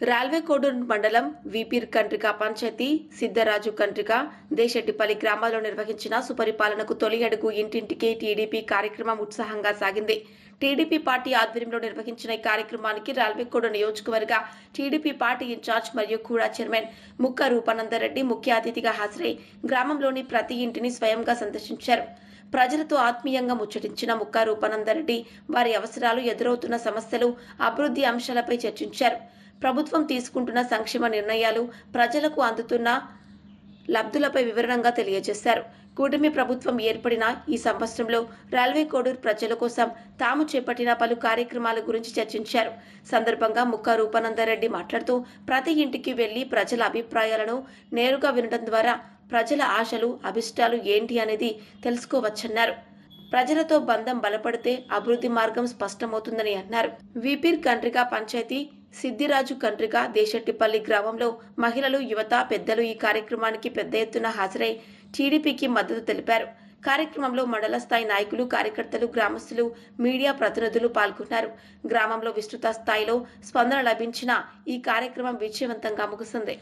రాల్వే కోడూరు మండలం వీపీర్ కంట్రిక పంచాయతీ సిద్ధరాజు కంట్రిక దేశెట్టిపల్లి గ్రామాల్లో నిర్వహించిన సుపరిపాలనకు తొలి అడుగు ఇంటింటికి టీడీపీ కార్యక్రమం ఉత్సాహంగా సాగింది. టీడీపీ పార్టీ ఆధ్వర్యంలో నిర్వహించిన ఈ కార్యక్రమానికి రాల్వేకోడు నియోజకవర్గ టీడీపీ పార్టీ ఇన్ఛార్జ్ మరియు కూడా చైర్మన్ ముక్క రూపానందరెడ్డి ముఖ్య అతిథిగా హాజరై గ్రామంలోని ప్రతి ఇంటిని స్వయంగా సందర్శించారు. ప్రజలతో ఆత్మీయంగా ముచ్చటించిన ముక్క రూపానందరెడ్డి వారి అవసరాలు ఎదురవుతున్న సమస్యలు అభివృద్ధి అంశాలపై చర్చించారు. ప్రభుత్వం తీసుకుంటున్న సంక్షేమ నిర్ణయాలు ప్రజలకు అందుతున్న లబ్ధులపై వివరణంగా తెలియజేశారు. కూటమి ప్రభుత్వం ఏర్పడిన ఈ సంవత్సరంలో రైల్వే కోడూరు ప్రజల కోసం తాము చేపట్టిన పలు కార్యక్రమాల గురించి చర్చించారు. సందర్భంగా ముక్క రూపానందరెడ్డి మాట్లాడుతూ ప్రతి ఇంటికి వెళ్ళి ప్రజల అభిప్రాయాలను నేరుగా వినడం ద్వారా ప్రజల ఆశలు అభిష్టాలు ఏంటి అనేది తెలుసుకోవచ్చన్నారు. ప్రజలతో బంధం బలపడితే అభివృద్ధి మార్గం స్పష్టమవుతుందని అన్నారు. వీపీర్ కండ్రిక పంచాయతీ సిద్దిరాజు కండ్రిక దేశెట్టిపల్లి గ్రామంలో మహిళలు యువత పెద్దలు ఈ కార్యక్రమానికి పెద్ద ఎత్తున హాజరై టీడీపీకి మద్దతు తెలిపారు. కార్యక్రమంలో మండల స్థాయి నాయకులు కార్యకర్తలు గ్రామస్తులు మీడియా ప్రతినిధులు పాల్గొన్నారు. గ్రామంలో విస్తృత స్థాయిలో స్పందన లభించిన ఈ కార్యక్రమం విజయవంతంగా ముగిసింది